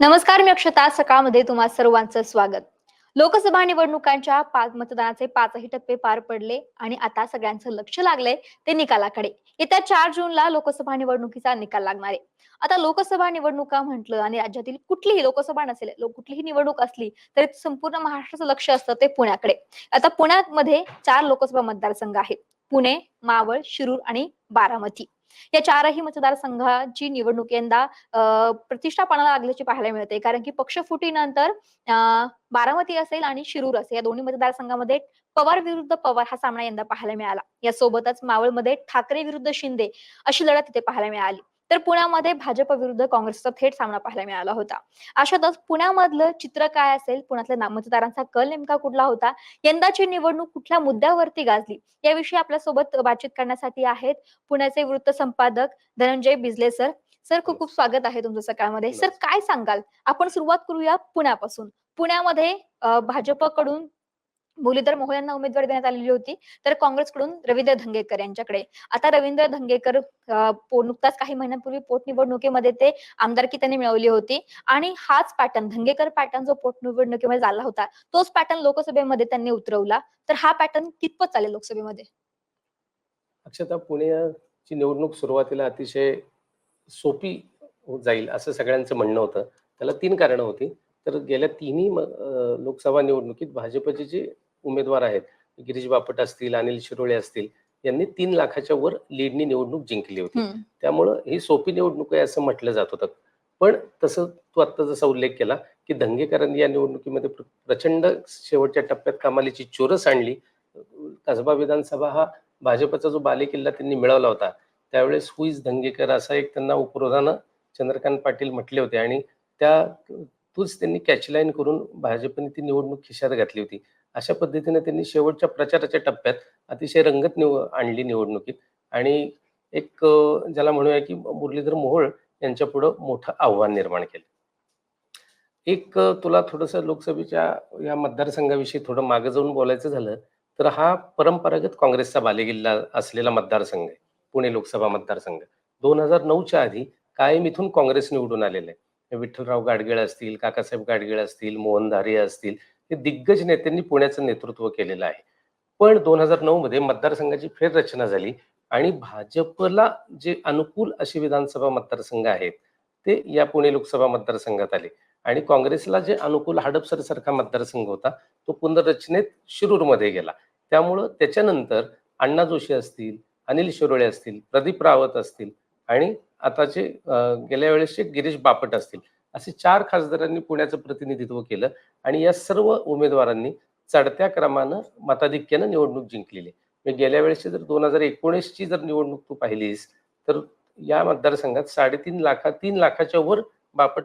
नमस्कार मी अक्षता. सकाळमध्ये तुम्हा सर्वांचं स्वागत. लोकसभा निवडणुकांच्या पाच मतदानाचे पाचही टप्पे पार पडले आणि आता सगळ्यांचं लक्ष लागलंय ते निकालाकडे. येत्या चार जूनला लोकसभा निवडणुकीचा निकाल लागणार आहे. आता लोकसभा निवडणुका म्हटलं आणि राज्यातील कुठलीही लोकसभा नसेल लो- कुठलीही निवडणूक असली तरी संपूर्ण महाराष्ट्राचं लक्ष असतं ते पुण्याकडे. आता पुण्यामध्ये चार लोकसभा मतदारसंघ आहेत. पुणे मावळ शिरूर आणि बारामती. या चारही मतदारसंघाची निवडणूक यंदा अ, प्रतिष्ठापणाला लागल्याची पाहायला मिळते. कारण की पक्षफुटीनंतर बारामती असेल आणि शिरूर असेल या दोन्ही मतदारसंघामध्ये पवार विरुद्ध पवार हा सामना यंदा पाहायला मिळाला. यासोबतच मावळमध्ये ठाकरे विरुद्ध शिंदे अशी लढत तिथे पाहायला मिळाली. तर पुण्यामध्ये भाजप विरुद्ध काँग्रेसचा थेट सामना पाहायला मिळाला होता. अशातच पुण्यामधलं चित्र काय असेल? पुण्यातल्या ना- मतदारांचा कल नेमका कुठला होता? यंदाची निवडणूक कुठल्या मुद्द्यावरती गाजली? याविषयी आपल्यासोबत बातचीत करण्यासाठी आहेत पुण्याचे वृत्त संपादक धनंजय बिजले सर. सर खूप खूप स्वागत आहे तुमचं सकाळमध्ये. सर काय सांगाल? आपण सुरुवात करूया पुण्यापासून. पुण्यामध्ये भाजपकडून मुरलीधर मोहोळ यांना उमेदवारी देण्यात आलेली होती. तर काँग्रेसकडून रवींद्र धंगेकर यांच्याकडे. आता रवींद्र धंगेकर नुकताच काही महिन्यांपूर्वी पोटनिवडणुकीमध्ये ते आमदारकी त्यांनी मिळवली होती. आणि हाच पॅटर्न धंगेकर पॅटर्न जो पोटनिवडणुकीमध्ये झाला होता तोच पॅटर्न लोकसभेमध्ये त्यांनी उतरवला. तर हा पॅटर्न कितपत चालेल लोकसभेमध्ये. अक्षता पुण्याची निवडणूक सुरुवातीला अतिशय सोपी जाईल असं सगळ्यांचं म्हणणं होतं. त्याला तीन कारणं होती. तर गेल्या तिन्ही लोकसभा निवडणुकीत भाजपची जी उमेदवार आहेत. गिरीश बापट असतील अनिल शिरोळे असतील यांनी तीन लाखाच्या वर लीडनी निवडणूक जिंकली होती. त्यामुळं ही सोपी निवडणूक आहे असं म्हटलं जात होतं. पण तसं तू आत्ता जसा उल्लेख केला की दंगेकरांनी या निवडणुकीमध्ये प्र- प्रचंड शेवटच्या टप्प्यात कमालीची चोरस आणली. कसबा विधानसभा हा भाजपचा जो बालेकिल्ला त्यांनी मिळवला होता त्यावेळेस हुईज दंगेकर असा एक त्यांना उपरोधानं चंद्रकांत पाटील म्हटले होते. आणि त्या तूच त्यांनी कॅचलाईन करून भाजपने ती निवडणूक खिशात घातली होती. अशा पद्धतीने त्यांनी शेवटच्या प्रचाराच्या टप्प्यात अतिशय रंगत निव आणली निवडणुकीत. आणि एक ज्याला म्हणूया की मुरलीधर मोहोळ यांच्या पुढं मोठं आव्हान निर्माण केलं. एक तुला थोडंसं लोकसभेच्या या मतदारसंघाविषयी थोडं मागे जाऊन बोलायचं झालं तर हा परंपरागत काँग्रेसचा बालेकिल्ला असलेला मतदारसंघ आहे पुणे लोकसभा मतदारसंघ. दोन हजार नऊच्या आधी कायम इथून काँग्रेस निवडून आलेलं आहे. विठ्ठलराव गाडगेळ असतील काकासाहेब गाडगेळ असतील मोहन धारिया असतील हे दिग्गज नेत्यांनी पुण्याचं नेतृत्व केलेलं आहे. पण दोन हजार नऊ मध्ये मतदारसंघाची फेररचना झाली आणि भाजपला जे अनुकूल असे विधानसभा मतदारसंघ आहेत ते या पुणे लोकसभा मतदारसंघात आले. आणि काँग्रेसला जे अनुकूल हडपसर सारखा मतदारसंघ होता तो पुनर्रचनेत शिरूरमध्ये गेला. त्यामुळं त्याच्यानंतर अण्णा जोशी असतील अनिल शिरोळे असतील प्रदीप रावत असतील आणि आताचे गेल्या वेळेसचे गिरीश बापट असतील. असे चार खासदारांनी पुण्याचं प्रतिनिधित्व केलं आणि या सर्व उमेदवारांनी चढत्या क्रमानं मताधिक्यानं निवडणूक जिंकलेली आहे. म्हणजे गेल्या वेळेसची जर दोन हजार एकोणीसची जर निवडणूक तू पाहिलीस तर या मतदारसंघात साडेतीन लाखा तीन लाखाच्या वर बापट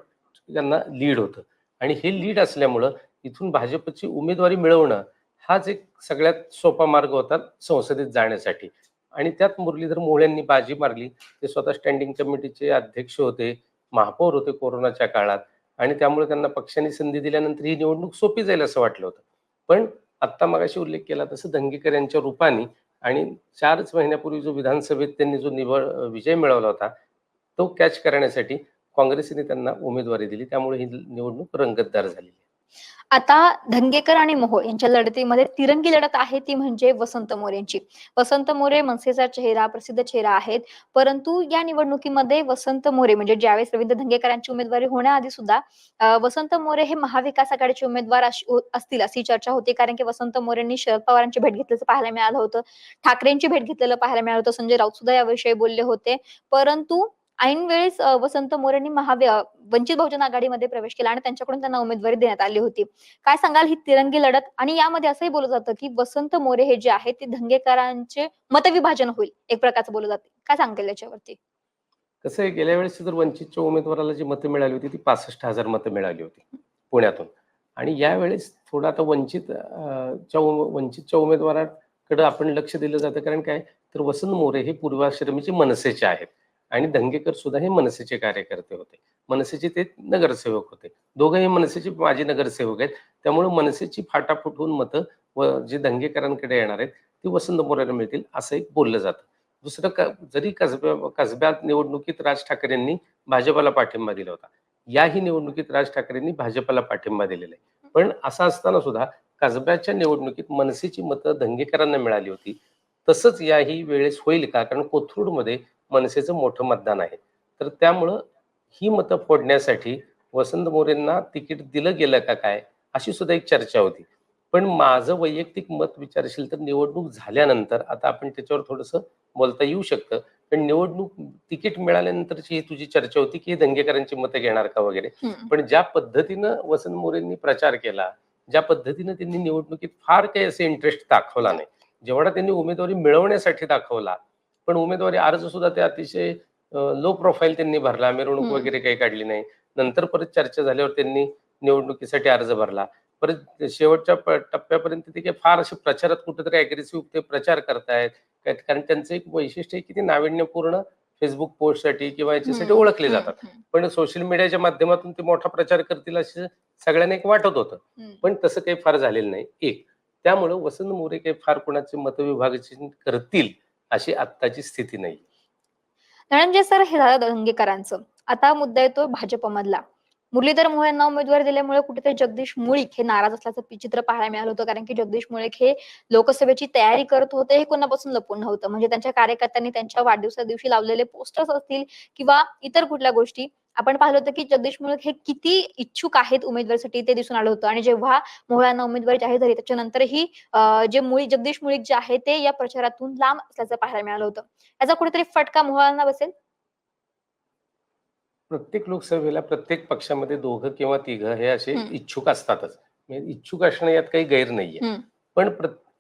यांना लीड होतं. आणि हे लीड असल्यामुळं इथून भाजपची उमेदवारी मिळवणं हाच एक सगळ्यात सोपा मार्ग होता संसदेत जाण्यासाठी. आणि त्यात मुरलीधर मोहळ्यांनी बाजी मारली. ते स्वतः स्टँडिंग कमिटीचे अध्यक्ष होते. महापौर होते कोरोनाच्या काळात आणि त्यामुळे त्यांना पक्षाने संधी दिल्यानंतर ही निवडणूक सोपी जाईल असं वाटलं होतं. पण आत्ता मगाशी उल्लेख केला तसं दंगेकर यांच्या रूपाने आणि चारच महिन्यापूर्वी जो विधानसभेत त्यांनी जो निवड विजय मिळवला होता तो कॅच करण्यासाठी काँग्रेसने त्यांना उमेदवारी दिली. त्यामुळे ही निवडणूक रंगतदार झाली. आता धंगेकर आणि मोहोळ यांच्या लढतीमध्ये तिरंगी लढत आहे ती म्हणजे वसंत मोरेंची वसंत मोरे मनसेचा चेहरा प्रसिद्ध चेहरा आहेत. परंतु या निवडणुकीमध्ये वसंत मोरे म्हणजे ज्यावेळेस रवींद्र धंगेकरांची उमेदवारी होण्याआधी सुद्धा वसंत मोरे हे महाविकास आघाडीचे उमेदवार असतील अशी चर्चा होती. कारण की वसंत मोरेंनी शरद पवारांची भेट घेतल्याचं पाहायला मिळालं होतं. ठाकरेंची भेट घेतलेलं पाहायला मिळालं होतं. संजय राऊत सुद्धा याविषयी बोलले होते. परंतु ऐन वेळेस वसंत मोरेंनी महावि वंचित बहुजन आघाडीमध्ये प्रवेश केला आणि त्यांच्याकडून त्यांना उमेदवारी देण्यात आली होती. काय सांगाल ही तिरंगी लढत? आणि यामध्ये असंही बोललं जातं की वसंत मोरे हे जे आहेत ते धंगेकरांचे मतविभाजन होईल एक प्रकारचं बोललं जाते. काय सांगेल याच्यावरती? कसं आहे गेल्या वेळेस जर वंचितच्या उमेदवाराला जी मतं मिळाली होती ती पासष्ट हजार मतं मिळाली होती पुण्यातून. आणि यावेळेस थोडं आता वंचित च्या वंचितच्या उमेदवाराकडे आपण लक्ष दिलं जातं. कारण काय? तर वसंत मोरे हे पूर्वाश्रमीचे मनसेचे आहेत. आणि धंगेकर सुद्धा हे मनसेचे कार्यकर्ते होते. मनसेचे ते नगरसेवक होते. दोघंही मनसेचे माजी नगरसेवक आहेत. त्यामुळे मनसेची फाटाफूट होऊन मतं व जे दंगेकरांकडे येणार आहेत ती वसंत मोरेला मिळतील असं एक बोललं जातं. दुसरं क- जरी कसब्या कसब्यात निवडणुकीत राज ठाकरेंनी भाजपला पाठिंबा दिला होता याही निवडणुकीत राज ठाकरेंनी भाजपाला पाठिंबा दिलेला आहे. पण असं असताना सुद्धा कसब्याच्या निवडणुकीत मनसेची मतं दंगेकरांना मिळाली होती. तसंच याही वेळेस होईल का? कारण कोथरूडमध्ये मनसेचं मोठं मतदान आहे. तर त्यामुळं ही मतं फोडण्यासाठी वसंत मोरेंना तिकीट दिलं गेलं का काय अशी सुद्धा एक चर्चा होती. पण माझं वैयक्तिक मत विचारशील तर निवडणूक झाल्यानंतर आता आपण त्याच्यावर थोडंसं बोलता येऊ शकतं पण निवडणूक तिकीट मिळाल्यानंतरची ही तुझी चर्चा होती की हे दंगेकरांची मतं घेणार का वगैरे. पण ज्या पद्धतीनं वसंत मोरेंनी प्रचार केला ज्या पद्धतीनं त्यांनी निवडणुकीत फार काही असे इंटरेस्ट दाखवला नाही. जेवढा त्यांनी उमेदवारी मिळवण्यासाठी दाखवला पण उमेदवारी अर्ज सुद्धा ते अतिशय लो प्रोफाईल त्यांनी भरला मिरवणूक. वगैरे काही काढली नाही नंतर परत चर्चा झाल्यावर त्यांनी निवडणुकीसाठी अर्ज भरला परत शेवटच्या टप्प्यापर्यंत ते काही फार असे प्रचारात कुठेतरी अग्रेसिव्ह ते प्रचार करतायत कारण त्यांचं एक वैशिष्ट्य आहे की ते नाविन्यपूर्ण फेसबुक पोस्टसाठी किंवा याच्यासाठी. ओळखले. जातात. पण सोशल मीडियाच्या माध्यमातून ते मोठा प्रचार करतील असे सगळ्यांना एक वाटत होतं. पण तसं काही फार झालेलं नाही एक त्यामुळं वसंत मोरे काही फार कोणाचे मतविभाजन करतील अशी आत्ताची स्थिती नाही. धनंजय सर हे झालं दंगेकरांचं. आता मुद्दा येतो भाजपमधला मुरलीधर मोहोळ यांना दिल्यामुळे कुठेतरी जगदीश मुळीक हे नाराज असल्याचं चित्र पाहायला मिळालं होतं कारण की जगदीश मुळीक हे लोकसभेची तयारी करत होते हे कोणापासून लपून नव्हतं. म्हणजे त्यांच्या कार्यकर्त्यांनी त्यांच्या वाढदिवसा दिवशी लावलेले पोस्टर्स असतील किंवा इतर कुठल्या गोष्टी आपण पाहिलं होतं की जगदीश मुळीक हे किती इच्छुक आहेत उमेदवारीसाठी ते दिसून आलं होतं. आणि जेव्हा मोहळांना उमेदवारी जाहीर झाली त्याच्यानंतरही जे मुळी जगदीश मुळीक जे आहे ते या प्रचारातून लांब असल्याचं पाहायला मिळालं होतं. याचा कुठेतरी फटका मोहळांना बसेल? प्रत्येक लोकसभेला प्रत्येक पक्षामध्ये दोघं किंवा तिघं हे असे. इच्छुक असतातच. म्हणजे इच्छुक असणं यात काही गैर नाहीये. पण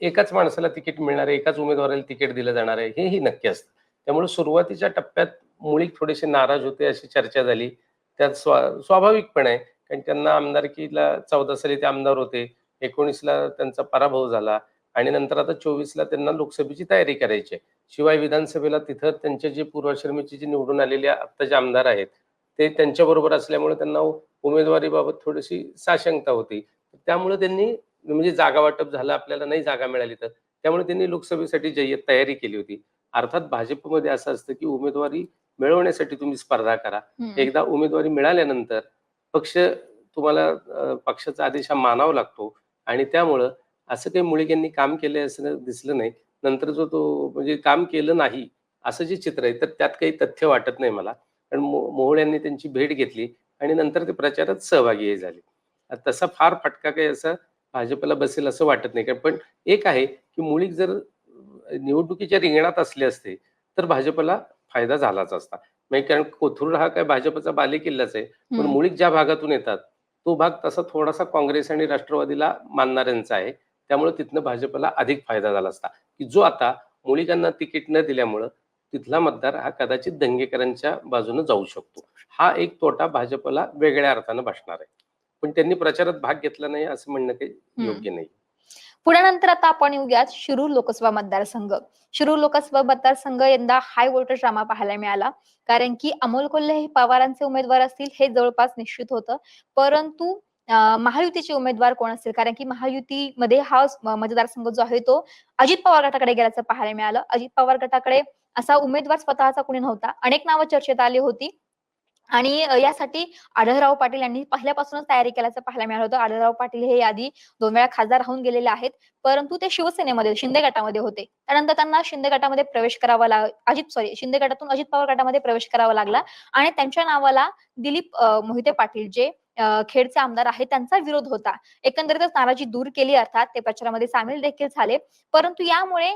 एकाच माणसाला तिकीट मिळणार आहे एकाच उमेदवाराला तिकीट दिलं जाणार आहे हेही नक्की असतं. त्यामुळे सुरुवातीच्या टप्प्यात मुळीक थोडेसे नाराज होते अशी चर्चा झाली. त्यात स्वा स्वाभाविकपणे आहे कारण त्यांना आमदारकीला चौदा साली ते आमदार होते. एकोणीसला त्यांचा पराभव झाला आणि नंतर आता चोवीसला त्यांना लोकसभेची तयारी करायची आहे. शिवाय विधानसभेला तिथं त्यांचे जे पूर्वाश्रमीचे जे निवडून आलेले आत्ताचे जे आमदार आहेत ते त्यांच्याबरोबर असल्यामुळे त्यांना उमेदवारीबाबत थोडीशी साशंकता होती. त्यामुळे त्यांनी म्हणजे जागा वाटप झालं आपल्याला नाही जागा मिळाली तर. त्यामुळे त्यांनी लोकसभेसाठी जय्यत तयारी केली होती. अर्थात भाजपमध्ये असं असतं की उमेदवारी मिळवण्यासाठी तुम्ही स्पर्धा करा. एकदा उमेदवारी मिळाल्यानंतर पक्ष तुम्हाला पक्षाचा आदेश हा मानावा लागतो आणि त्यामुळं असं काही मुळीक यांनी काम केलं असं दिसलं नाही. नंतर जो तो म्हणजे काम केलं नाही असं जे चित्र आहे तर त्यात काही तथ्य वाटत नाही मला. कारण मो- मोहोळ यांनी त्यांची भेट घेतली आणि नंतर ते प्रचारात सहभागी झाले. तसा फार फटका काही असा भाजपला बसेल असं वाटत नाही. कारण पण एक आहे की मुळीक जर निवडणुकीच्या रिंगणात असले असते तर भाजपला फायदा झालाच असता. म्हणजे कारण कोथरूड हा काय भाजपचा बालेकिल्लाच आहे. पण. मुळीक ज्या भागातून येतात तो भाग तसा थोडासा काँग्रेस आणि राष्ट्रवादीला मानणाऱ्यांचा आहे. त्यामुळे तिथनं भाजपला अधिक फायदा झाला असता. की जो आता मुळीकांना तिकीट न दिल्यामुळं तिथला मतदार हा कदाचित दंगेकरांच्या बाजूने जाऊ शकतो. हा एक तोटा भाजपला वेगळ्या अर्थानं भासणार आहे. पण त्यांनी प्रचारात भाग घेतला नाही असं म्हणणं काही योग्य नाही. पुण्यानंतर आता आपण येऊयात शिरूर लोकसभा मतदारसंघ. शिरूर लोकसभा मतदारसंघ यंदा हाय वोल्टेज ड्रामा पाहायला मिळाला. कारण की अमोल कोल्हे हे पवारांचे उमेदवार असतील हे जवळपास निश्चित होतं. परंतु महायुतीचे उमेदवार कोण असतील? कारण की महायुतीमध्ये हा मतदारसंघ जो आहे तो अजित पवार गटाकडे गेल्याचं पाहायला मिळालं. अजित पवार गटाकडे असा उमेदवार स्वतःचा कुणी नव्हता. अनेक नावं चर्चेत आली होती. आणि यासाठी आढळराव पाटील यांनी पहिल्यापासूनच तयारी केल्याचं पाहायला मिळालं होतं. आढळराव पाटील हे आधी दोन वेळा खासदार राहून गेलेले आहेत. परंतु ते शिवसेनेमध्ये शिंदे गटामध्ये होते. त्यानंतर त्यांना शिंदे गटामध्ये प्रवेश करावा लाग अजित सॉरी शिंदे गटातून अजित पवार गटामध्ये प्रवेश करावा लागला. आणि त्यांच्या नावाला दिलीप मोहिते पाटील जे खेडचे आमदार आहेत त्यांचा विरोध होता. एकंदरीतच नाराजी दूर केली अर्थात ते प्रचारामध्ये सामील देखील झाले. परंतु यामुळे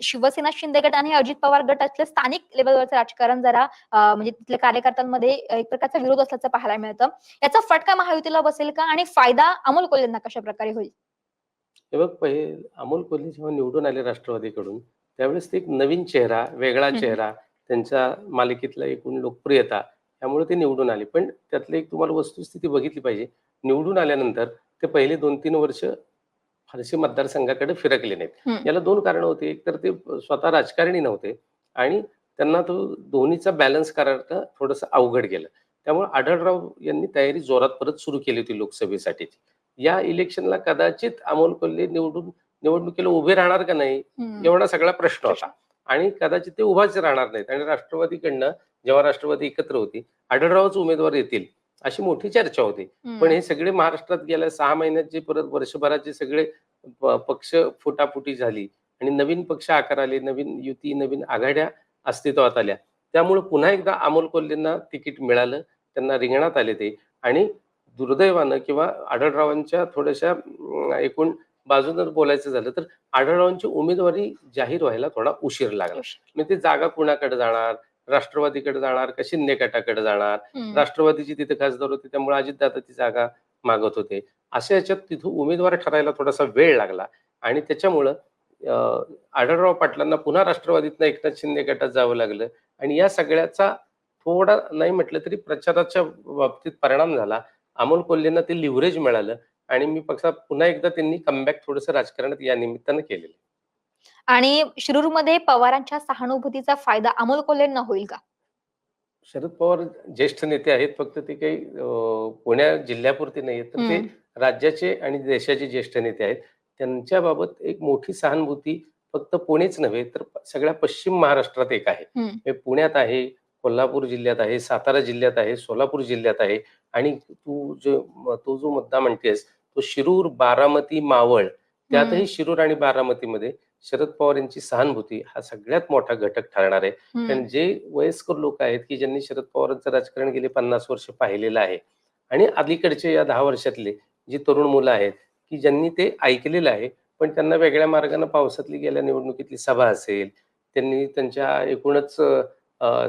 शिवसेना शिंदे गट आणि अजित पवार गटातलं स्थानिक लेवलवरचं राजकारण जरा म्हणजे तिथल्या कार्यकर्त्यांमध्ये एक प्रकारचा विरोध असल्याचं पाहायला मिळतं. याचा फटका महायुतीला बसेल का? आणि फायदा अमोल कोल्हेंना कशा प्रकारे होईल? हे बघ पहिले अमोल कोल्हे जेव्हा निवडून आले राष्ट्रवादीकडून त्यावेळेस ते एक नवीन चेहरा वेगळा. चेहरा त्यांच्या मालिकेतला एकूण लोकप्रियता त्यामुळे ते निवडून आले. पण त्यातलं एक तुम्हाला वस्तुस्थिती बघितली पाहिजे. निवडून आल्यानंतर ते पहिले दोन तीन वर्ष फारसे मतदारसंघाकडे फिरकले नाहीत. याला दोन कारण होते. एक तर ते स्वतः राजकारणी नव्हते आणि त्यांना तो दोन्हीचा बॅलन्स करणं थोडंसं अवघड गेलं. त्यामुळे आढळराव यांनी तयारी जोरात परत सुरू केली होती लोकसभेसाठीची या इलेक्शनला कदाचित अमोल कोल्हे निवडून निवडणुकीला उभे राहणार का नाही. एवढा सगळा प्रश्न होता. आणि कदाचित ते उभाच राहणार नाहीत. आणि राष्ट्रवादीकडनं जेव्हा राष्ट्रवादी एकत्र होती आढळरावच उमेदवार येतील. अशी मोठी चर्चा होती. पण हे सगळे महाराष्ट्रात गेल्या सहा महिन्यात जे परत वर्षभरात जे सगळे पक्ष फुटाफुटी झाली आणि नवीन पक्ष आकार आले नवीन युती नवीन आघाड्या अस्तित्वात आल्या. त्यामुळे पुन्हा एकदा अमोल कोल्हेंना तिकीट मिळालं त्यांना रिंगणात आले ते आणि दुर्दैवानं किंवा आढळरावांच्या थोड्याशा एकूण बाजूनं बोलायचं झालं तर आढळरावांची उमेदवारी जाहीर व्हायला थोडा उशीर लागला. म्हणजे ते जागा कुणाकडे जाणार? राष्ट्रवादीकडे जाणार का शिंदे गटाकडे जाणार. राष्ट्रवादीची तिथे खासदार होते त्यामुळे अजितदादा ती जागा मागत होते. अशा याच्यात तिथं उमेदवार ठरायला थोडासा वेळ लागला. आणि त्याच्यामुळं आढळराव पाटलांना पुन्हा राष्ट्रवादीतनं एकनाथ शिंदे गटात जावं लागलं. आणि या सगळ्याचा थोडा नाही म्हटलं तरी प्रचाराच्या बाबतीत परिणाम झाला. अमोल कोल्हेंना ते लिव्हरेज मिळालं. आणि मी पक्षात पुन्हा एकदा त्यांनी कमबॅक थोडंसं राजकारणात या निमित्तानं केलेलं. आणि शिरूरमध्ये पवारांच्या सहानुभूतीचा फायदा अमोल कोल्हेंना होईल का शरद पवार ज्येष्ठ नेते आहेत फक्त ते काही पुण्या जिल्ह्यापुरते नाही आहेत तर ते. राज्याचे आणि देशाचे ज्येष्ठ नेते आहेत त्यांच्याबाबत एक मोठी सहानुभूती फक्त पुणेच नव्हे तर सगळ्या पश्चिम महाराष्ट्रात एक आहे. हे पुण्यात आहे कोल्हापूर जिल्ह्यात आहे सातारा जिल्ह्यात आहे सोलापूर जिल्ह्यात आहे आणि तू जो तो जो मुद्दा म्हणतेस तो शिरूर बारामती मावळ त्यातही. शिरूर आणि बारामतीमध्ये शरद पवार यांची सहानुभूती हा सगळ्यात मोठा घटक ठरणार आहे. कारण जे वयस्कर लोक आहेत की ज्यांनी शरद पवारांचं राजकारण गेले पन्नास वर्ष पाहिलेलं आहे आणि अलीकडचे या दहा वर्षातले जी तरुण मुलं आहेत की ज्यांनी ते ऐकलेलं आहे पण त्यांना वेगळ्या मार्गाने पावसातली गेल्या निवडणुकीतली सभा असेल त्यांनी त्यांच्या एकूणच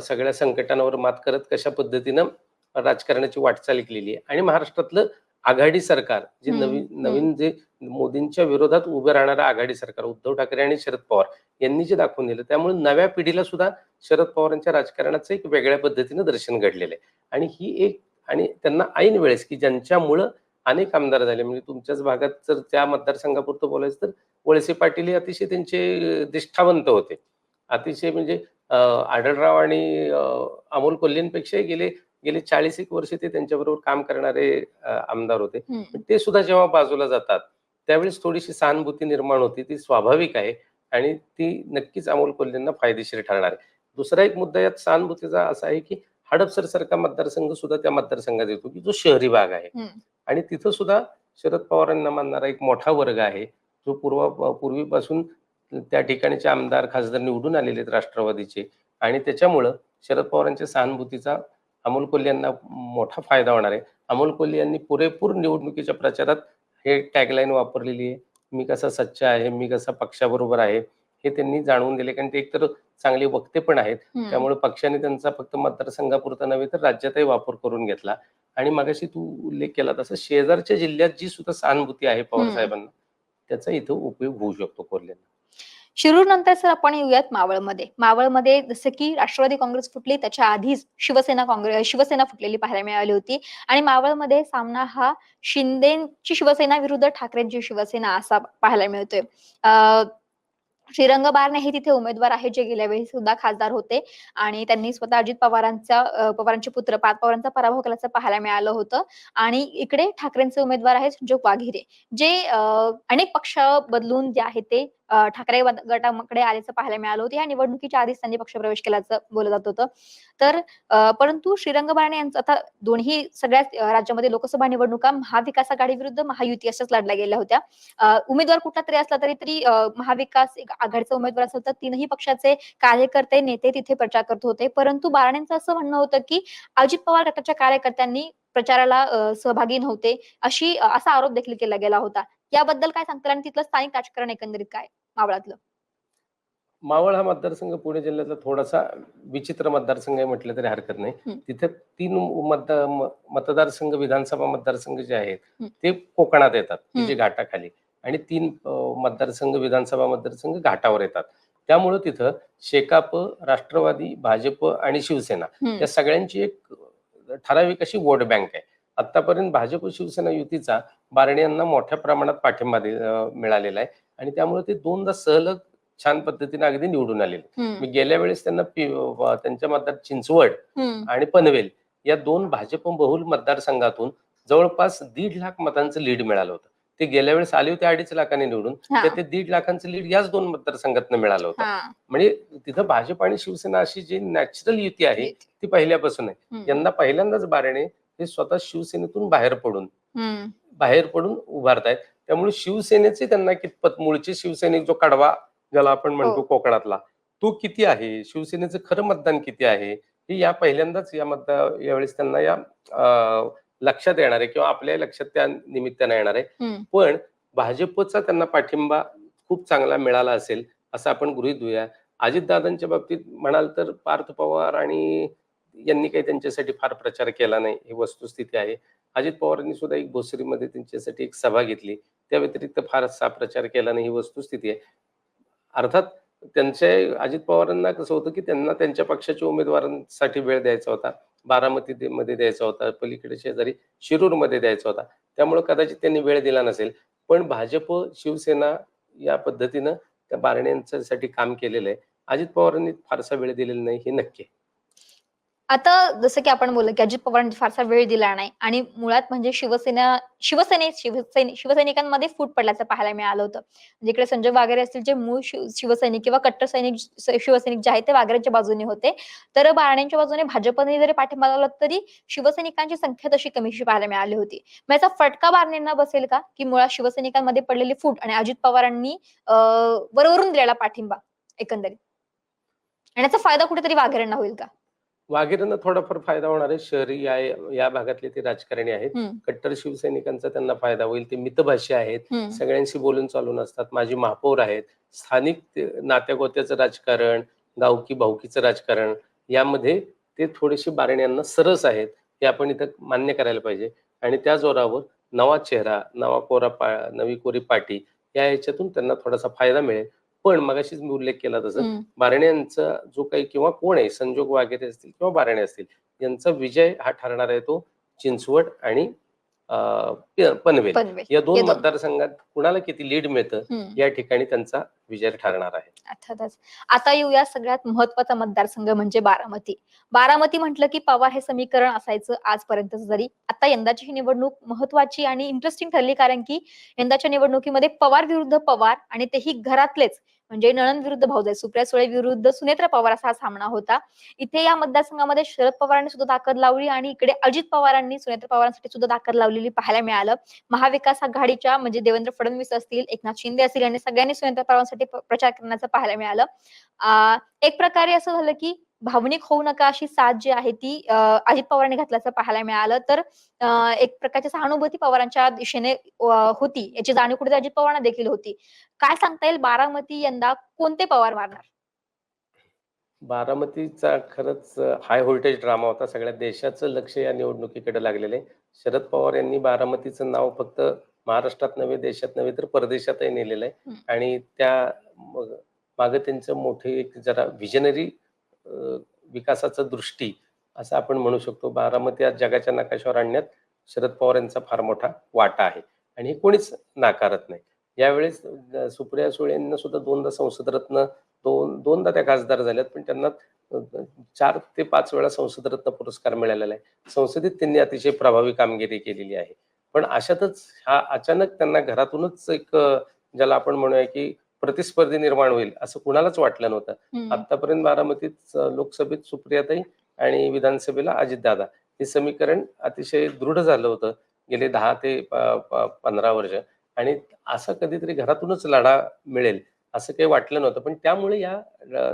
सगळ्या संकटांवर मात करत कशा पद्धतीनं राजकारणाची वाटचाल केलेली आहे आणि महाराष्ट्रातलं आघाडी सरकार जे नवीन. नवीन जे मोदींच्या विरोधात उभं राहणारं आघाडी सरकार उद्धव ठाकरे आणि शरद पवार यांनी जे दाखवून दिलं त्यामुळे नव्या पिढीला सुद्धा शरद पवारांच्या राजकारणाचं एक वेगळ्या पद्धतीनं दर्शन घडलेलं आहे आणि ही एक आणि त्यांना ऐन वेळेस की ज्यांच्यामुळं अनेक आमदार झाले म्हणजे तुमच्याच भागात जर त्या मतदारसंघापुरतं बोलायचं तर वळसे पाटील हे अतिशय त्यांचे निष्ठावंत होते अतिशय म्हणजे आढळराव आणि अमोल कोल्हेंपेक्षाही गेले गेले चाळीस एक वर्ष ते त्यांच्याबरोबर काम करणारे आमदार होते. ते सुद्धा जेव्हा बाजूला जातात त्यावेळेस थोडीशी सहानुभूती निर्माण होती. ती स्वाभाविक आहे आणि ती नक्कीच अमोल कोल्हेंना फायदेशीर ठरणार आहे. दुसरा एक मुद्दा यात सहानुभूतीचा असा आहे की हडपसर सारखा मतदारसंघ सुद्धा त्या मतदारसंघात येतो की जो शहरी भाग आहे. आणि तिथं सुद्धा शरद पवारांना मानणारा एक मोठा वर्ग आहे जो पूर्व पूर्वीपासून त्या ठिकाणचे आमदार खासदार निवडून आलेले आहेत राष्ट्रवादीचे. आणि त्याच्यामुळं शरद पवारांच्या सहानुभूतीचा अमोल कोल्हे यांना मोठा फायदा होणार आहे. अमोल कोल्हे यांनी पुरेपूर निवडणुकीच्या प्रचारात हे टॅगलाईन वापरलेली आहे. मी कसा सच्चा आहे मी कसा पक्षाबरोबर आहे हे त्यांनी जाणवून दिले. कारण ते एकतर चांगले वक्ते पण आहेत. त्यामुळे पक्षाने त्यांचा फक्त मतदारसंघापुरता नव्हे तर राज्यातही वापर करून घेतला. आणि मगाशी तू उल्लेख केला तसं शेजारच्या जिल्ह्यात जी सुद्धा सहानुभूती आहे पवार. साहेबांना त्याचा इथं उपयोग होऊ शकतो कोल्हेंना. शिरूर नंतर सर आपण येऊयात मावळमध्ये. मावळमध्ये जसं की राष्ट्रवादी काँग्रेस फुटली त्याच्या आधीच शिवसेना काँग्रेस शिवसेना फुटलेली पाहायला मिळाली होती. आणि मावळमध्ये सामना हा शिंदेची शिवसेना विरुद्ध ठाकरेंची शिवसेना असा पाहायला मिळतोय. अं, श्रीरंग बारणे हे तिथे उमेदवार आहेत जे गेल्या वेळी सुद्धा खासदार होते. आणि त्यांनी स्वतः अजित पवारांचा पवारांचे पुत्र पार्थ पवारांचा पराभव केल्याचं पाहायला मिळालं होतं. आणि इकडे ठाकरेंचे उमेदवार आहेत संजोग वाघिरे. जे अं, अनेक पक्ष बदलून जे आहे ते ठाकरे गटाकडे आल्याचं पाहायला मिळालं होतं. या निवडणुकीच्या आधीच त्यांनी पक्षप्रवेश केल्याचं बोललं जात होतं. तर परंतु श्रीरंग बारणे यांचं आता दोन्ही सगळ्याच राज्यामध्ये लोकसभा निवडणुका महाविकास आघाडी विरुद्ध महायुती अशाच लढल्या गेल्या होत्या. उमेदवार कुठला तरी असला तरी तरी महाविकास आघाडीचा उमेदवार असेल तर तीनही पक्षाचे कार्यकर्ते नेते तिथे प्रचार करत होते. परंतु बारण्यांचं असं म्हणणं होतं की अजित पवार गटाच्या कार्यकर्त्यांनी प्रचाराला सहभागी नव्हते. अशी असा आरोप देखील केला गेला होता. याबद्दल काय सांगताल आणि तिथलं स्थानिक राजकारण एकंदरीत काय? मावळातलं. मावळ हा मतदारसंघ पुणे जिल्ह्यातला थोडासा विचित्र मतदारसंघ आहे म्हटलं तरी हरकत नाही. तिथे तीन मतदारसंघ विधानसभा मतदारसंघ जे आहेत. ते कोकणात येतात. की जे हम्म. घाटाखाली. आणि तीन मतदारसंघ विधानसभा मतदारसंघ घाटावर येतात त्यामुळं तिथं शेकाप राष्ट्रवादी भाजप आणि शिवसेना. या सगळ्यांची एक ठराविक अशी वोट बँक आहे आतापर्यंत भाजप शिवसेना युतीचा बारणे यांना मोठ्या प्रमाणात पाठिंबा मिळालेला आहे आणि त्यामुळे ते दोनदा सहलग छान पद्धतीने अगदी निवडून आलेले. मी गेल्या वेळेस त्यांना त्यांच्या मतदार चिंचवड. आणि पनवेल या दोन भाजप बहुल मतदारसंघातून जवळपास दीड लाख मतांचं लीड मिळालं होतं ते गेल्या वेळेस आले होते अडीच लाखांनी निवडून. तर ते दीड लाखांचं लीड याच दोन मतदारसंघातनं मिळालं होतं. म्हणजे तिथं भाजप आणि शिवसेना अशी जी नॅचरल युती आहे ती पहिल्यापासून आहे. यंदा पहिल्यांदाच बारणे हे स्वतः शिवसेनेतून बाहेर पडून. बाहेर पडून उभारतायत त्यामुळे शिवसेनेचे त्यांना कितपत मूळचे शिवसैनिक जो कडवा ज्याला आपण म्हणतो हो. कोकणातला तो किती आहे शिवसेनेचं खरं मतदान किती आहे हे या पहिल्यांदाच या मतदार यावेळेस त्यांना या लक्षात येणार आहे किंवा आपल्या लक्षात त्या निमित्तानं येणार आहे. पण भाजपचा त्यांना पाठिंबा खूप चांगला मिळाला असेल असं आपण गृहीत धरूया. अजितदादांच्या बाबतीत म्हणाल तर पार्थ पवार आणि यांनी काही त्यांच्यासाठी फार प्रचार केला नाही ही वस्तुस्थिती आहे. अजित पवारांनी सुद्धा एक भोसरीमध्ये त्यांच्यासाठी एक सभा घेतली. त्या व्यतिरिक्त फारसा प्रचार केला नाही ही वस्तुस्थिती आहे. अर्थात त्यांच्या अजित पवारांना कसं होतं की त्यांना त्यांच्या पक्षाच्या उमेदवारांसाठी वेळ द्यायचा होता. बारामती मध्ये द्यायचा होता पलीकडे शेजारी शिरूरमध्ये द्यायचा होता. त्यामुळे कदाचित त्यांनी वेळ दिला नसेल. पण भाजप शिवसेना या पद्धतीनं त्या बारण्यांसाठी काम केलेलं आहे. अजित पवारांनी फारसा वेळ दिलेला नाही हे नक्की आहे. आता जसं की आपण बोललो की अजित पवारांनी फारसा वेळ दिला नाही आणि मुळात म्हणजे शिवसेना शिवसेने शिवसैनिक शिवसैनिकांमध्ये फूट पडल्याचं पाहायला मिळालं होतं. म्हणजे इकडे संजय वागेरे असतील जे मूळ शिव- शिवसैनिक किंवा कट्टर सैनिक शिवसैनिक जे आहेत ते वागरेच्या बाजूने होते. तर बारण्यांच्या बाजूने भाजपने जरी पाठिंबा लावला तरी शिवसैनिकांची संख्या तशी कमीशी पाहायला मिळाली होती. मग याचा फटका बारण्यांना बसेल का? की मुळात शिवसैनिकांमध्ये पडलेली फूट आणि अजित पवारांनी अं, वरवरून दिलेला पाठिंबा एकंदरीत? आणि याचा फायदा कुठेतरी वाघेरेंना होईल का? वाघेरेंना थोडाफार फायदा होणार आहे. शहरी या या भागातले ते राजकारणी आहेत. कट्टर शिवसैनिकांचा त्यांना फायदा होईल. ते मितभाषी आहेत. सगळ्यांशी बोलून चालून असतात. माझी महापौर आहेत. स्थानिक नात्यागोत्याचं राजकारण गावकी भावकीचं राजकारण यामध्ये ते थोडेसे बारण्यांना सरस आहेत हे आपण इथं मान्य करायला पाहिजे. आणि त्या जोरावर नवा चेहरा नवा कोरा पा नवी कोरी पाटी या ह्याच्यातून त्यांना थोडासा फायदा मिळेल. पण मगाशीच मी उल्लेख केला तसं. बारण्यांचा जो काही किंवा कोण आहे संजोग वगैरे असतील किंवा बारणे असतील यांचा विजय हा ठरणार आहे तो चिंचवड आणि पनवेल. या दोन. मतदारसंघात कुणाला किती लीड मिळतं या ठिकाणी त्यांचा विजय ठरणार आहे. अर्थातच. आता येऊया सगळ्यात महत्त्वाचा मतदारसंघ म्हणजे बारामती. बारामती म्हटलं की पवार हे समीकरण असायचं आजपर्यंत जरी. आता यंदाची ही निवडणूक महत्वाची आणि इंटरेस्टिंग ठरली कारण की यंदाच्या निवडणुकीमध्ये पवार विरुद्ध पवार आणि तेही घरातलेच. म्हणजे नणंद विरुद्ध भाऊजाई सुप्रिया सुळे विरुद्ध सुनेत्रा पवार असा हा सामना होता. इथे या मतदारसंघामध्ये शरद पवारांनी सुद्धा ताकद लावली आणि इकडे अजित पवारांनी सुनेत्रा पवारांसाठी सुद्धा ताकद लावलेली पाहायला मिळालं. महाविकास आघाडीच्या म्हणजे देवेंद्र फडणवीस असतील एकनाथ शिंदे असतील यांनी सगळ्यांनी सुनेत्रा पवारांसाठी प्रचार करण्याचं पाहायला मिळालं. एक प्रकारे असं झालं की भावनिक होऊ नका अशी साथ जी आहे ती अजित पवारांनी घातल्याचं पाहायला मिळालं. तर एक प्रकारची सहानुभूती पवारांच्या दिशेने होती. याची जाणीव कुठे अजित पवारांना देखील होती. काय सांगता येईल? बारामती यंदा कोणते पवार मारणार? बारामतीचा खरंच हाय व्होल्टेज ड्रामा होता. सगळ्या देशाचं लक्ष या निवडणुकीकडे लागलेलं आहे. शरद पवार यांनी बारामतीचं नाव फक्त महाराष्ट्रात नव्हे देशात नव्हे तर परदेशातही नेलेलं आहे. आणि त्या मग- मागे त्यांचं मोठे एक जरा व्हिजनरी विकासाचं दृष्टी असं आपण म्हणू शकतो. बारामती आज जगाच्या नकाशावर आणण्यात शरद पवार यांचा फार मोठा वाटा आहे. आणि हे कोणीच नाकारत नाही. यावेळेस सुप्रिया सुळे यांना सुद्धा दोनदा संसद रत्न दोन दोनदा त्या खासदार झाल्यात पण त्यांना चार ते पाच वेळा संसद रत्न पुरस्कार मिळालेला आहे. संसदेत त्यांनी अतिशय प्रभावी कामगिरी केलेली आहे. पण अशातच हा अचानक त्यांना घरातूनच एक ज्याला आपण म्हणूया की प्रतिस्पर्धी निर्माण होईल असं कुणालाच वाटलं नव्हतं. आतापर्यंत बारामतीत लोकसभेत सुप्रियाताई आणि विधानसभेला अजितदादा. हे समीकरण अतिशय दृढ झालं होतं गेले दहा ते पंधरा वर्ष. आणि असं कधीतरी घरातूनच लढा मिळेल असं काही वाटलं नव्हतं. पण त्यामुळे या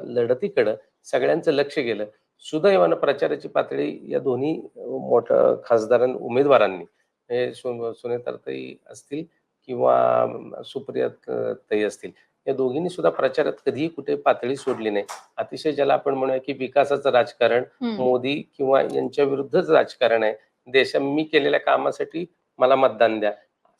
लढतीकडं सगळ्यांचं लक्ष गेलं. सुदैवानं प्रचाराची पातळी या दोन्ही मोठ्या खासदारां उमेदवारांनी हे सु- सुनेत्राताई असतील किंवा सुप्रिया ताई असतील या दोघींनी सुद्धा प्रचारात कधीही कुठे पातळी सोडली नाही. अतिशय ज्याला आपण म्हणूया की विकासाचं राजकारण मोदी किंवा यांच्या विरुद्धच राजकारण आहे. देशा मी केलेल्या कामासाठी मला मतदान द्या.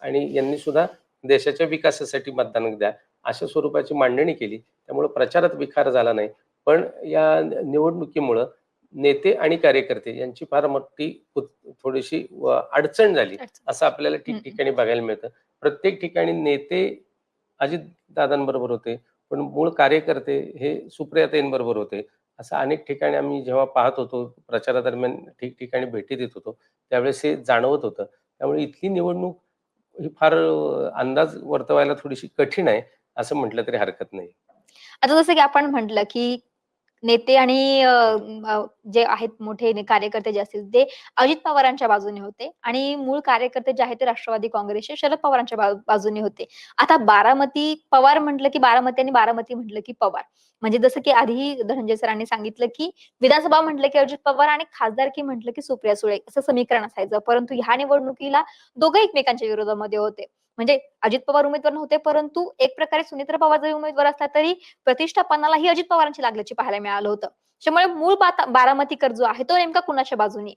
आणि यांनी सुद्धा देशाच्या विकासासाठी मतदान द्या. अशा स्वरूपाची मांडणी केली. त्यामुळे प्रचारात विखार झाला नाही. पण या निवडणुकीमुळं नेते आणि कार्यकर्ते यांची फार मोठी थोडीशी अडचण झाली. असं आपल्याला ठिकठिकाणी बघायला मिळतं. प्रत्येक ठिकाणी नेते अजित दादांबरोबर होते पण मूळ कार्यकर्ते हे सुप्रियाताईंबरोबर होते. असं अनेक ठिकाणी आम्ही जेव्हा पाहत होतो प्रचारादरम्यान ठिकठिकाणी भेटी देत होतो त्यावेळेस हे जाणवत होतं. त्यामुळे इथली निवडणूक ही फार अंदाज वर्तवायला थोडीशी कठीण आहे असं म्हटलं तरी हरकत नाही. आता जसं की आपण म्हटलं की नेते आणि जे आहेत मोठे कार्यकर्ते जे असतील ते अजित पवारांच्या बाजूने होते आणि मूळ कार्यकर्ते जे आहेत ते राष्ट्रवादी काँग्रेसचे शरद पवारांच्या बाजूने होते. आता बारामती पवार म्हटलं की बारामती आणि बारामती म्हटलं की पवार. म्हणजे जसं की आधी धनंजय सरांनी सांगितलं की विधानसभा म्हटलं की अजित पवार आणि खासदारकी म्हटलं की सुप्रिया सुळे. असं समीकरण असायचं. परंतु ह्या निवडणुकीला दोघं एकमेकांच्या विरोधामध्ये होते. म्हणजे अजित पवार उमेदवार नव्हते परंतु एक प्रकारे सुनेत्र पवार जरी उमेदवार असला तरी प्रतिष्ठा पन्नालाही अजित पवारांची लागल्याची पाहायला मिळालं होतं त्यामुळे मूळ बारामतीकर जो आहे तो नेमका कुणाच्या बाजूने?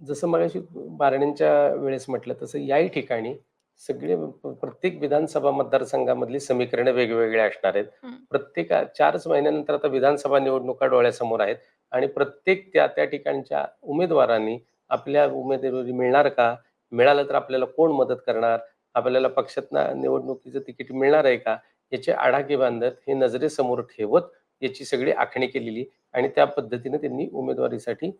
जसं मगाशी बारणेंच्या वेळेस म्हटलं तसं याही ठिकाणी सगळे प्रत्येक विधानसभा मतदारसंघामधली समीकरणं वेगवेगळे असणार आहेत. प्रत्येक चारच महिन्यानंतर आता विधानसभा निवडणुका डोळ्यासमोर आहेत आणि प्रत्येक त्या त्या ठिकाणच्या उमेदवारांनी आपल्या उमेदवारी मिळणार का मिळालं तर आपल्याला कोण मदत करणार? आपल्याला पक्षातनं निवडणुकीचं तिकीट मिळणार आहे का? याचे आडाखे बांधत हे नजरेसमोर ठेवत याची सगळी आखणी केलेली आणि त्या पद्धतीने त्यांनी उमेदवारीसाठी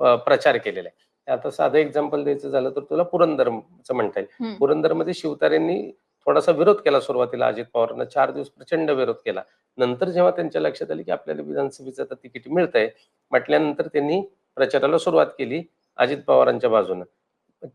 प्रचार केलेला आहे. आता साधं एक्झाम्पल द्यायचं झालं तर तुला पुरंदरचं म्हणता येईल. पुरंदरमध्ये शिवतारेंनी थोडासा विरोध केला सुरुवातीला अजित पवारांना चार दिवस प्रचंड विरोध केला. नंतर जेव्हा त्यांच्या लक्षात आले की आपल्याला विधानसभेचं आता तिकीट मिळतंय म्हटल्यानंतर त्यांनी प्रचाराला सुरुवात केली अजित पवारांच्या बाजूनं.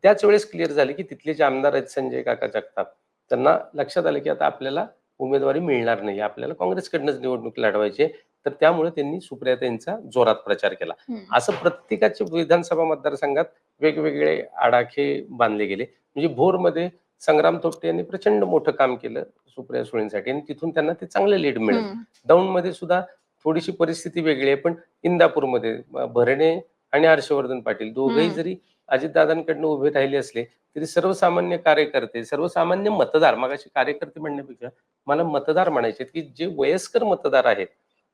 त्याच वेळेस क्लिअर झाले की तिथले जे आमदार आहेत संजय काका जगताप त्यांना लक्षात आलं की आता आपल्याला उमेदवारी मिळणार नाही आपल्याला काँग्रेसकडनंच निवडणूक लढवायची. तर त्यामुळे त्यांनी सुप्रियाताईंचा जोरात प्रचार केला. असं प्रत्येकाच्या विधानसभा मतदारसंघात वेगवेगळे आडाखे बांधले गेले म्हणजे भोरमध्ये संग्राम थोपटे यांनी प्रचंड मोठं काम केलं सुप्रिया सुळेंसाठी आणि तिथून त्यांना ते चांगलं लीड मिळेल. दौंडमध्ये सुद्धा थोडीशी परिस्थिती वेगळी आहे पण इंदापूरमध्ये भरणे आणि हर्षवर्धन पाटील दोघेही. जरी अजितदादांकडनं उभे राहिले असले तरी सर्वसामान्य कार्यकर्ते सर्वसामान्य मतदार मगाशी कार्यकर्ते म्हणण्यापेक्षा मला मतदार म्हणायचे की जे वयस्कर मतदार आहेत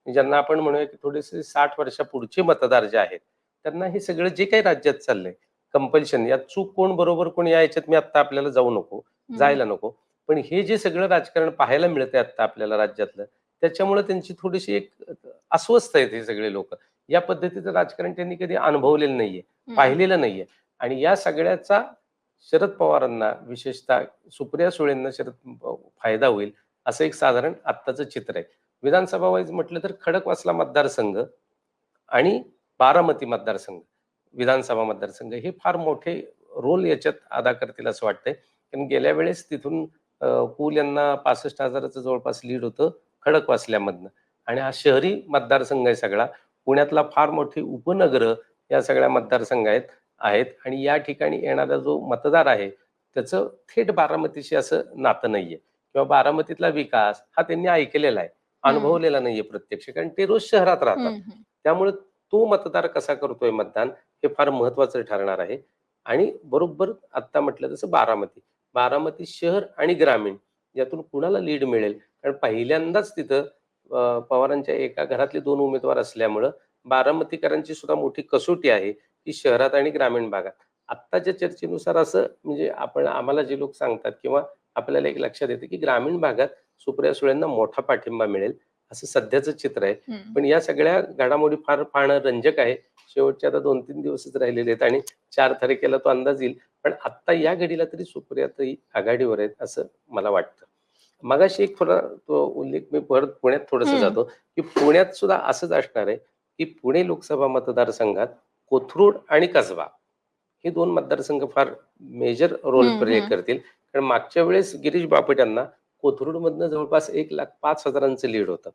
ज्यांना आपण म्हणूया की थोडेसे साठ वर्षा पुढचे मतदार जे आहेत त्यांना हे सगळं जे काही राज्यात चाललंय कंपल्शन यात चूक कोण बरोबर कोण या याच्यात मी आता आपल्याला जाऊ नको. जायला नको पण हे जे सगळं राजकारण पाहायला मिळतंय आता आपल्याला राज्यातलं त्याच्यामुळे त्यांची थोडीशी एक अस्वस्थ आहेत हे सगळे लोक या पद्धतीचं राजकारण त्यांनी कधी अनुभवलेलं नाहीये. पाहिलेलं नाहीये आणि या सगळ्याचा शरद पवारांना विशेषतः सुप्रिया सुळेंना शरद फायदा होईल असं एक साधारण आत्ताचं चित्र आहे. विधानसभा वाईज म्हटलं तर खडकवासला मतदारसंघ आणि बारामती मतदारसंघ विधानसभा मतदारसंघ हे फार मोठे रोल याच्यात अदा करतील असं वाटतंय. कारण गेल्या वेळेस तिथून पूल यांना पासष्ट हजाराचं जवळपास लीड होतं खडकवासल्यामधनं आणि हा शहरी मतदारसंघ आहे सगळा. पुण्यातला फार मोठी उपनगर या सगळ्या मतदारसंघ आहेत. आहेत आणि या ठिकाणी येणारा जो मतदार आहे त्याचं थेट बारामतीशी असं नातं नाहीये. किंवा बारामतीतला विकास हा त्यांनी ऐकलेला आहे अनुभवलेला नाहीये प्रत्यक्ष कारण ते रोज शहरात राहतात. त्यामुळे तो मतदार कसा करतोय मतदान हे फार महत्वाचं ठरणार आहे. आणि बरोबर आत्ता म्हटलं तसं बारामती बारामती शहर आणि ग्रामीण यातून कुणाला लीड मिळेल? कारण पहिल्यांदाच तिथं पवारांच्या एका घरातले दोन उमेदवार असल्यामुळं बारामतीकरांची सुद्धा मोठी कसोटी आहे. की शहरात आणि ग्रामीण भागात. आत्ताच्या चर्चेनुसार असं म्हणजे आपण आम्हाला जे लोक सांगतात किंवा आपल्याला एक लक्षात येते की ग्रामीण भागात सुप्रिया सुळेंना मोठा पाठिंबा मिळेल असं सध्याचं चित्र आहे. पण या सगळ्या घडामोडी फार पाहणं रंजक आहे. शेवटचे आता दोन तीन दिवसच राहिलेले आहेत आणि चार तारखेला तो अंदाज येईल. पण आत्ता या घडीला तरी सुप्रियाताई आघाडीवर आहेत असं मला वाटतं. मगाशी एक थोडा तो उल्लेख मी परत पुण्यात थोडस. जातो की पुण्यात सुद्धा असंच असणार आहे की पुणे लोकसभा मतदारसंघात कोथरूड आणि कसबा हे दोन मतदारसंघ फार मेजर रोल प्ले. करतील. कारण मागच्या वेळेस गिरीश बापट यांना कोथरूडमधनं जवळपास एक लाख पाच हजारांचं लीड होतं.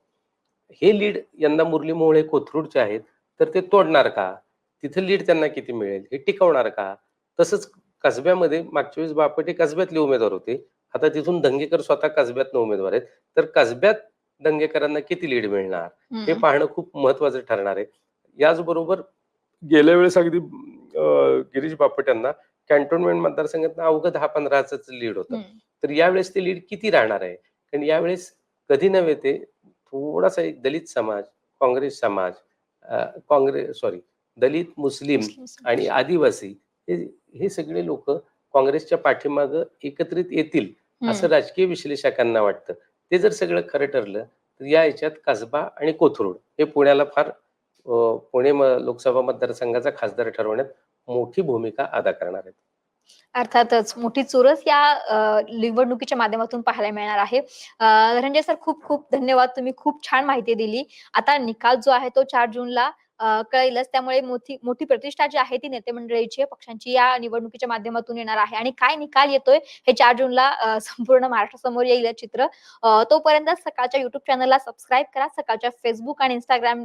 हे लीड यंदा मुरली मोहोळे कोथरूडचे आहेत तर ते तोडणार का? तिथे लीड त्यांना किती मिळेल? हे टिकवणार का? तसंच कसब्यामध्ये मागच्या वेळेस बापट हे कसब्यातले उमेदवार होते. आता तिथून दंगेकर स्वतः कसब्यातनं उमेदवार आहेत. तर कसब्यात दंगेकरांना किती लीड मिळणार? हे. पाहणं खूप महत्वाचं ठरणार आहे. याचबरोबर गेल्या वेळेस अगदी गिरीश बापट यांना कॅन्टोन्मेंट मतदारसंघात अवघं दहा पंधराच लीड होतं. तर यावेळेस ते लीड किती राहणार आहे कारण यावेळेस कधी नव्हे ते थोडासा एक दलित समाज काँग्रेस समाज काँग्रेस सॉरी दलित मुस्लिम आणि आदिवासी हे सगळे लोक काँग्रेसच्या पाठीमाग एकत्रित येतील असं. राजकीय विश्लेषकांना वाटतं ते जर सगळं खरं ठरलं तर या याच्यात कसबा आणि कोथरूड हे पुण्याला फार पुणे लोकसभा मतदारसंघाचा खासदार ठरवण्यात मोठी भूमिका अदा करणार आहेत. अर्थातच मोठी चुरस या निवडणुकीच्या माध्यमातून पाहायला मिळणार आहे. धनंजय सर खूप खूप धन्यवाद. तुम्ही खूप छान माहिती दिली. आता निकाल जो आहे तो चार जूनला कळेलच. त्यामुळे मोठी मोठी प्रतिष्ठा जी आहे ती नेते मंडळीची पक्षांची या निवडणुकीच्या माध्यमातून येणार आहे. आणि काय निकाल येतोय हे चार जूनला संपूर्ण महाराष्ट्रासमोर येईल चित्र. तोपर्यंत सकाळच्या युट्यूब चॅनलला सबस्क्राईब करा. सकाळच्या फेसबुक आणि इंस्टाग्राम